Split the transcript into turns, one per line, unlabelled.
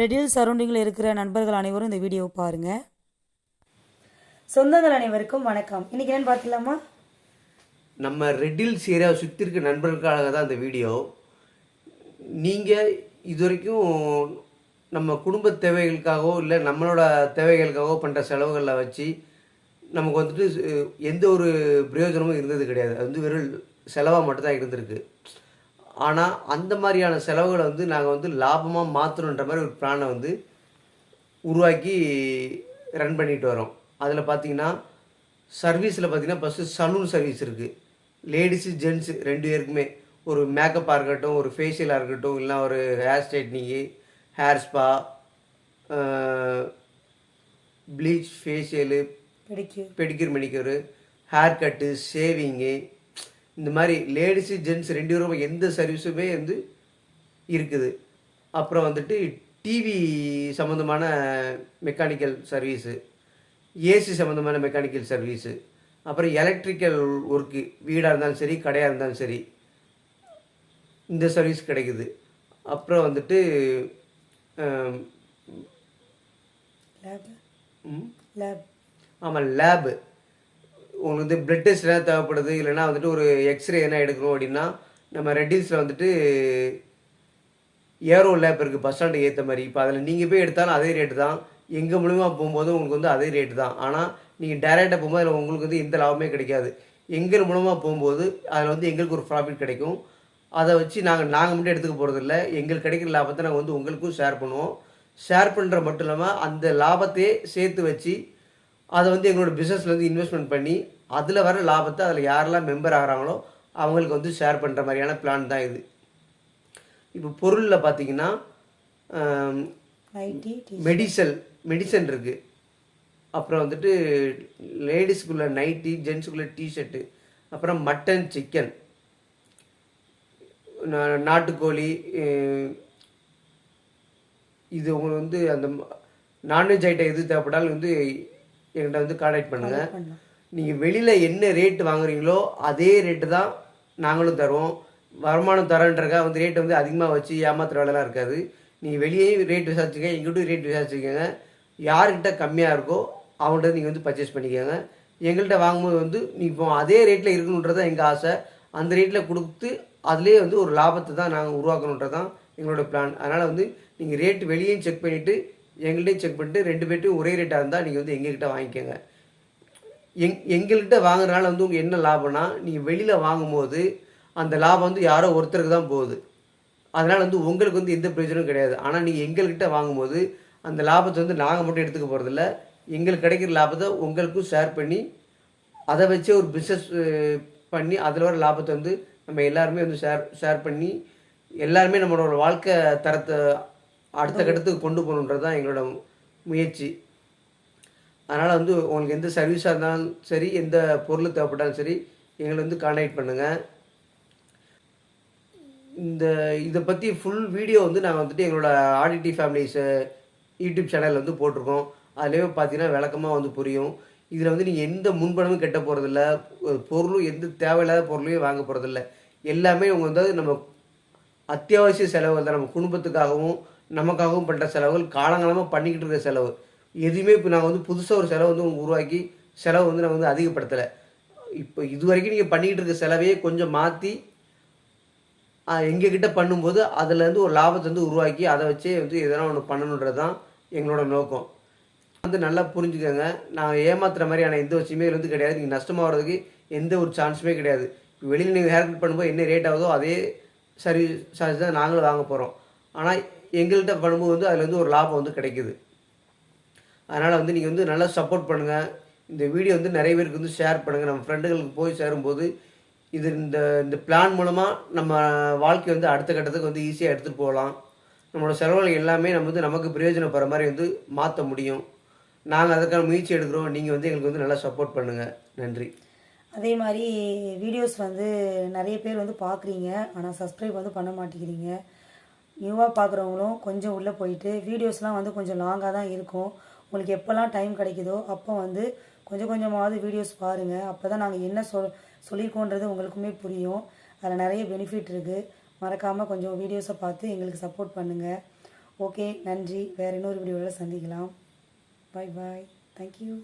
ரெடில் சரௌண்டிங்கில் இருக்கிற நண்பர்கள் அனைவரும் இந்த வீடியோவை பாருங்கள் சொந்தங்கள் அனைவருக்கும் வணக்கம். இன்னைக்கு என்னென்னு பார்த்துலாமா
நம்ம ரெட்டில் சீரை சுற்றி இருக்க நண்பர்களுக்காக தான் இந்த வீடியோ. நீங்கள் இது வரைக்கும் நம்ம குடும்ப தேவைகளுக்காகவோ இல்லை நம்மளோட தேவைகளுக்காகவோ பண்ணுற செலவுகளில் வச்சு நமக்கு வந்துட்டு எந்த ஒரு பிரயோஜனமும் இருந்தது கிடையாது. அது வந்து வெறும் செலவாக மட்டும்தான் இருந்திருக்கு. ஆனால் அந்த மாதிரியான செலவுகளை வந்து நாங்கள் வந்து லாபமாக மாற்றணுன்ற மாதிரி ஒரு பிளானை வந்து உருவாக்கி ரன் பண்ணிட்டு வரோம். அதில் பார்த்தீங்கன்னா சர்வீஸில் பார்த்தீங்கன்னா ஃபஸ்ட்டு சலூன் சர்வீஸ் இருக்குது லேடிஸு ஜென்ஸு ரெண்டு பேருக்குமே. ஒரு மேக்கப்பாக இருக்கட்டும் ஒரு ஃபேஷியலாக இருக்கட்டும் இல்லைனா ஒரு hair straightening hair spa bleach facial
பிடிக்கு
pedicure manicure hair cut shaving இந்த மாதிரி லேடிஸு ஜென்ட்ஸ் ரெண்டு பேரும் எந்த சர்வீஸுமே வந்து இருக்குது. அப்புறம் வந்துட்டு டிவி சம்மந்தமான மெக்கானிக்கல் சர்வீஸு ஏசி சம்மந்தமான மெக்கானிக்கல் சர்வீஸு அப்புறம் எலக்ட்ரிக்கல் ஒர்க்கு வீடாக இருந்தாலும் சரி கடையாக இருந்தாலும் சரி இந்த சர்வீஸ் கிடைக்குது. அப்புறம் வந்துட்டு
லேப்
ஆமாம் லேபு உங்களுக்கு வந்து பிளட் டெஸ்ட் எதாவது தேவைப்படுது இல்லைன்னா வந்துட்டு ஒரு எக்ஸ்ரே என்ன எடுக்கணும் அப்படின்னா நம்ம ரெட்டிஸில் வந்துட்டு ஏரோ லேப் இருக்குது பஸ் ஸ்டாண்டுக்கு ஏற்ற மாதிரி. இப்போ அதில் நீங்கள் போய் எடுத்தாலும் அதே ரேட்டு தான். எங்கள் மூலிமா போகும்போது உங்களுக்கு வந்து அதே ரேட்டு தான். ஆனால் நீங்கள் டேரெக்டாக போகும்போது அதில் உங்களுக்கு வந்து எந்த லாபமே கிடைக்காது. எங்கள் மூலமாக போகும்போது அதில் வந்து எங்களுக்கு ஒரு ப்ராஃபிட் கிடைக்கும். அதை வச்சு நாங்கள் நாங்கள் மட்டும் எடுத்துக்க போகிறதில்ல எங்களுக்கு கிடைக்கிற லாபத்தை நாங்கள் வந்து உங்களுக்கும் ஷேர் பண்ணுவோம். ஷேர் பண்ணுற மட்டும் இல்லாமல் அந்த லாபத்தையே சேர்த்து வச்சு அதை வந்து எங்களோட பிஸ்னஸில் வந்து இன்வெஸ்ட்மெண்ட் பண்ணி அதில் வர லாபத்தை அதில் யாரெல்லாம் மெம்பர் ஆகிறாங்களோ அவங்களுக்கு வந்து ஷேர் பண்ணுற மாதிரியான பிளான் தான் இது. இப்போ பொருளில் பார்த்தீங்கன்னா மெடிசல் மெடிசன் இருக்குது அப்புறம் வந்துட்டு லேடிஸ்க்குள்ள நைட்டி ஜென்ஸுக்குள்ள டிஷர்ட்டு அப்புறம் மட்டன் சிக்கன் நாட்டுக்கோழி இது உங்களுக்கு வந்து அந்த நான்வெஜ் ஐட்டம் எது தேவைப்பட்டாலும் வந்து என்கிட்ட வந்து கான்டாக்ட் பண்ணுங்கள் நீங்கள் வெளியில் என்ன ரேட்டு வாங்குறீங்களோ அதே ரேட்டு தான் நாங்களும் தருவோம். வருமானம் தரன்றக்கா வந்து ரேட்டை வந்து அதிகமாக வச்சு ஏமாத்துற வேலைலாம் இருக்காது. நீங்கள் வெளியே ரேட் விசாரிச்சுங்க எங்கிட்டும் ரேட் விசாரிச்சுக்கோங்க. யார்கிட்ட கம்மியாக இருக்கோ அவங்கள்ட்ட நீங்கள் வந்து பர்ச்சேஸ் பண்ணிக்கோங்க. எங்கள்கிட்ட வாங்கும்போது வந்து நீ இப்போ அதே ரேட்டில் இருக்கணுன்றது தான் எங்கள் ஆசை. அந்த ரேட்டில் கொடுத்து அதுலேயே வந்து ஒரு லாபத்தை தான் நாங்கள் உருவாக்கணுன்றது தான் எங்களோட பிளான் அதனால் வந்து நீங்கள் ரேட் வெளியேயும் செக் பண்ணிவிட்டு எங்கள்கிட்டையும் செக் பண்ணிட்டு ரெண்டு பேர்ட்டையும் ஒரே ரேட்டாக இருந்தால் நீங்கள் வந்து எங்ககிட்ட வாங்கிக்கோங்க. எங் எங்கள்கிட்ட வாங்குறதுனால வந்து உங்களுக்கு என்ன லாபம்னா நீங்கள் வெளியில் வாங்கும்போது அந்த லாபம் வந்து யாரோ ஒருத்தருக்கு தான் போகுது. அதனால் வந்து உங்களுக்கு வந்து எந்த பிரயோஜனமும் கிடையாது. ஆனால் நீங்கள் எங்கள்கிட்ட வாங்கும்போது அந்த லாபத்தை வந்து நாங்கள் மட்டும் எடுத்துக்க போகிறதில்ல எங்களுக்கு கிடைக்கிற லாபத்தை உங்களுக்கும் ஷேர் பண்ணி அதை வச்சே ஒரு பிஸ்னஸ் பண்ணி அதில் வர லாபத்தை வந்து நம்ம எல்லாருமே வந்து ஷேர் ஷேர் பண்ணி எல்லாருமே நம்மளோட வாழ்க்கை தரத்தை அடுத்த கட்டத்துக்கு கொண்டு போகணுன்றது தான் எங்களோட முயற்சி. அதனால் வந்து உங்களுக்கு எந்த சர்வீஸாக இருந்தாலும் சரி எந்த பொருள் தேவைப்பட்டாலும் சரி எங்களை வந்து கான்டாக்ட் பண்ணுங்கள் இந்த இதை பற்றி ஃபுல் வீடியோ வந்து நாங்கள் வந்துட்டு எங்களோட ஆடிட்டி ஃபேமிலிஸ் யூடியூப் சேனலில் வந்து போட்டிருக்கோம். அதுலேயே பார்த்தீங்கன்னா விளக்கமாக வந்து புரியும். இதில் வந்து நீங்கள் எந்த முன்பணமும் கட்ட போகிறதில்ல பொருளும் எந்த தேவையில்லாத பொருளையும் வாங்க போகிறதில்ல எல்லாமே உங்க வந்து நம்ம அத்தியாவசிய செலவுகள் தான். நம்ம குடும்பத்துக்காகவும் நமக்காகவும் பண்ணுற செலவுகள் காலங்காலமாக பண்ணிக்கிட்டு இருக்கிற செலவு. எதுவுமே இப்போ நாங்கள் வந்து புதுசாக ஒரு செலவு வந்து உங்களுக்கு உருவாக்கி செலவு வந்து நாங்கள் வந்து அதிகப்படுத்தலை. இப்போ இது வரைக்கும் நீங்கள் பண்ணிக்கிட்டு இருக்க செலவையே கொஞ்சம் மாற்றி எங்ககிட்ட பண்ணும்போது அதுலேருந்து ஒரு லாபத்தை வந்து உருவாக்கி அதை வச்சே வந்து எதனா ஒன்று பண்ணணுன்றது தான் எங்களோட நோக்கம். வந்து நல்லா புரிஞ்சுக்கோங்க. நாங்கள் ஏமாத்துற மாதிரியான எந்த விஷயமே வந்து கிடையாது. நீங்கள் நஷ்டமாக வர்றதுக்கு எந்த ஒரு சான்ஸுமே கிடையாது. வெளியில் நீங்கள் ஹேர் கட் பண்ணும்போது என்ன ரேட் ஆகுதோ அதே சர்வீஸ் சார்ஜ் தான் நாங்களும் வாங்க போகிறோம் ஆனால் எங்கள்கிட்ட பண்ணும்போது வந்து அதில் வந்து ஒரு லாபம் வந்து கிடைக்குது. அதனால் வந்து நீங்கள் வந்து நல்லா சப்போர்ட் பண்ணுங்கள் இந்த வீடியோ வந்து நிறைய பேருக்கு வந்து ஷேர் பண்ணுங்கள் நம்ம ஃப்ரெண்டுகளுக்கு போய் சேரும்போது இது இந்த இந்த பிளான் மூலமாக நம்ம வாழ்க்கை வந்து அடுத்த கட்டத்துக்கு வந்து ஈஸியாக எடுத்துகிட்டு போகலாம். நம்மளோட செலவுகள் எல்லாமே நம்ம வந்து நமக்கு பிரயோஜனப்படுற மாதிரி வந்து மாற்ற முடியும். நாங்கள் அதுக்கான முயற்சி எடுக்கிறோம். நீங்கள் வந்து எங்களுக்கு வந்து நல்லா சப்போர்ட் பண்ணுங்கள் நன்றி.
அதே மாதிரி வீடியோஸ் வந்து நிறைய பேர் வந்து பார்க்குறீங்க. ஆனால் சப்ஸ்கிரைப் வந்து பண்ண மாட்டேங்கிறீங்க. நியூவாக பார்க்குறவங்களும் கொஞ்சம் உள்ளே போயிட்டு வீடியோஸ்லாம் வந்து கொஞ்சம் லாங்காக தான் இருக்கும். உங்களுக்கு எப்போல்லாம் டைம் கிடைக்குதோ அப்போ வந்து கொஞ்சம் கொஞ்சமாவது வீடியோஸ் பாருங்கள் அப்போ தான் நாங்கள் என்ன சொல் சொல்லியிருக்கோன்றது உங்களுக்குமே புரியும். அதில் நிறைய பெனிஃபிட் இருக்குது மறக்காமல் கொஞ்சம் வீடியோஸை பார்த்து எங்களுக்கு சப்போர்ட் பண்ணுங்கள் ஓகே நன்றி. வேறு இன்னொரு வீடியோவில் சந்திக்கலாம். பாய் பாய் தேங்க்யூ